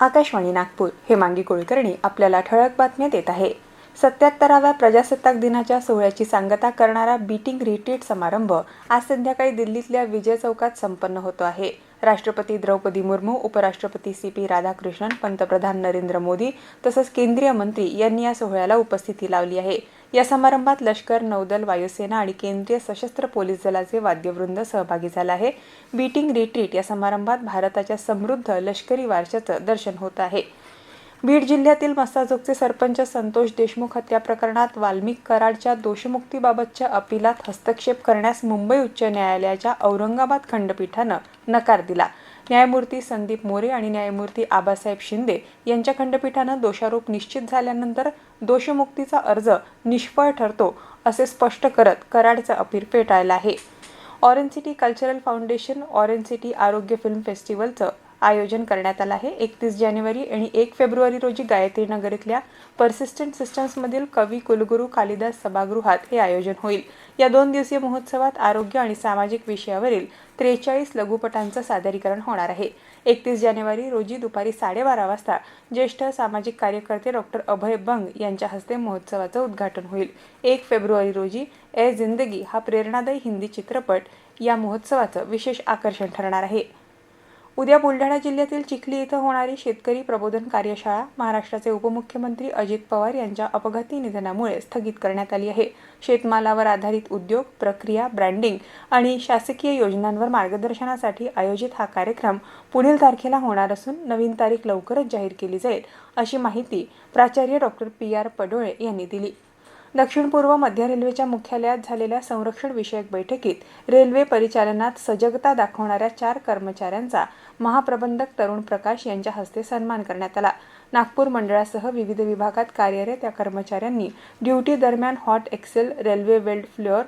आकाशवाणी नागपूर हेमांगी कुलकर्णी आपल्याला ठळक बातम्या देत आहे. सत्याहत्तराव्या प्रजासत्ताक दिनाच्या सोहळ्याची सांगता करणारा बीटिंग रिट्रीट समारंभ आज संध्याकाळी दिल्लीतल्या विजय चौकात संपन्न होतो आहे. राष्ट्रपती द्रौपदी मुर्मू उपराष्ट्रपती सी पी राधाकृष्णन पंतप्रधान नरेंद्र मोदी तसंच केंद्रीय मंत्री यांनी या सोहळ्याला उपस्थिती लावली आहे. या समारंभात लष्कर नौदल वायुसेना आणि केंद्रीय सशस्त्र पोलीस दलाचे वाद्यवृंद सहभागी झाला आहे. बीटिंग रिट्रीट या समारंभात भारताच्या समृद्ध लष्करी वारशाचं दर्शन होत आहे. बीड जिल्ह्यातील मस्ताजोगचे सरपंच संतोष देशमुख हत्या प्रकरणात वाल्मिक कराडच्या दोषमुक्तीबाबतच्या अपिलात हस्तक्षेप करण्यास मुंबई उच्च न्यायालयाच्या औरंगाबाद खंडपीठानं नकार दिला. न्यायमूर्ती संदीप मोरे आणि न्यायमूर्ती आबासाहेब शिंदे यांच्या खंडपीठानं दोषारोप निश्चित झाल्यानंतर दोषमुक्तीचा अर्ज निष्फळ ठरतो असे स्पष्ट करत कराडचं अपील फेटाळलं आहे. Orange city cultural foundation orange city आरोग्य फिल्म फेस्टिवलचं आयोजन करण्यात आलं आहे. एकतीस जानेवारी आणि एक फेब्रुवारी रोजी गायत्री नगर इथल्या पर्सिस्टंट सिस्टम्समधील कवी कुलगुरू कालिदास सभागृहात हे आयोजन होईल. या दोन दिवसीय महोत्सवात आरोग्य आणि सामाजिक विषयावरील त्रेचाळीस लघुपटांचं सादरीकरण होणार आहे. एकतीस जानेवारी रोजी दुपारी साडेबारा वाजता ज्येष्ठ सामाजिक कार्यकर्ते डॉक्टर अभय बंग यांच्या हस्ते महोत्सवाचं उद्घाटन होईल. एक फेब्रुवारी रोजी ए जिंदगी हा प्रेरणादायी हिंदी चित्रपट या महोत्सवाचं विशेष आकर्षण ठरणार आहे. उद्या बुलढाणा जिल्ह्यातील चिखली इथं होणारी शेतकरी प्रबोधन कार्यशाळा महाराष्ट्राचे उपमुख्यमंत्री अजित पवार यांच्या अपघाती निधनामुळे स्थगित करण्यात आली आहे. शेतमालावर आधारित उद्योग प्रक्रिया ब्रँडिंग आणि शासकीय योजनांवर मार्गदर्शनासाठी आयोजित हा कार्यक्रम पुढील तारखेला होणार असून नवीन तारीख लवकरच जाहीर केली जाईल अशी माहिती प्राचार्य डॉक्टर पी आर पडोळे यांनी दिली. दक्षिण पूर्व मध्य रेल्वेच्या मुख्यालयात झालेल्या संरक्षण विषयक बैठकीत रेल्वे परिचालनात सजगता दाखवणाऱ्या चार कर्मचाऱ्यांचा महाप्रबंधक तरुण प्रकाश यांच्या हस्ते सन्मान करण्यात आला. नागपूर मंडळासह विविध विभागात कार्यरत या कर्मचाऱ्यांनी ड्युटी दरम्यान hot axle railway weld floor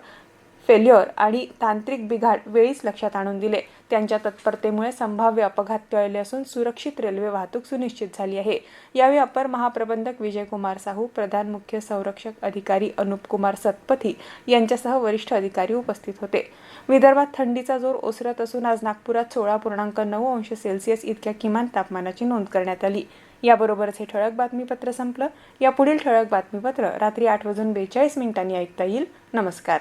failure आणि तांत्रिक बिघाड वेळीच लक्षात आणून दिले. त्यांच्या तत्परतेमुळे संभाव्य अपघात टळले असून सुरक्षित रेल्वे वाहतूक सुनिश्चित झाली आहे. यावेळी अपर महाप्रबंधक विजयकुमार साहू प्रधान मुख्य संरक्षक अधिकारी अनुप कुमार सतपथी यांच्यासह वरिष्ठ अधिकारी उपस्थित होते. विदर्भात थंडीचा जोर ओसरत असून आज नागपुरात सोळा पूर्णांक नऊ अंश सेल्सिअस इतक्या किमान तापमानाची नोंद करण्यात आली. याबरोबरच हे ठळक बातमीपत्र संपलं. या पुढील ठळक बातमीपत्र रात्री आठ वाजून बेचाळीस मिनिटांनी ऐकता येईल. नमस्कार.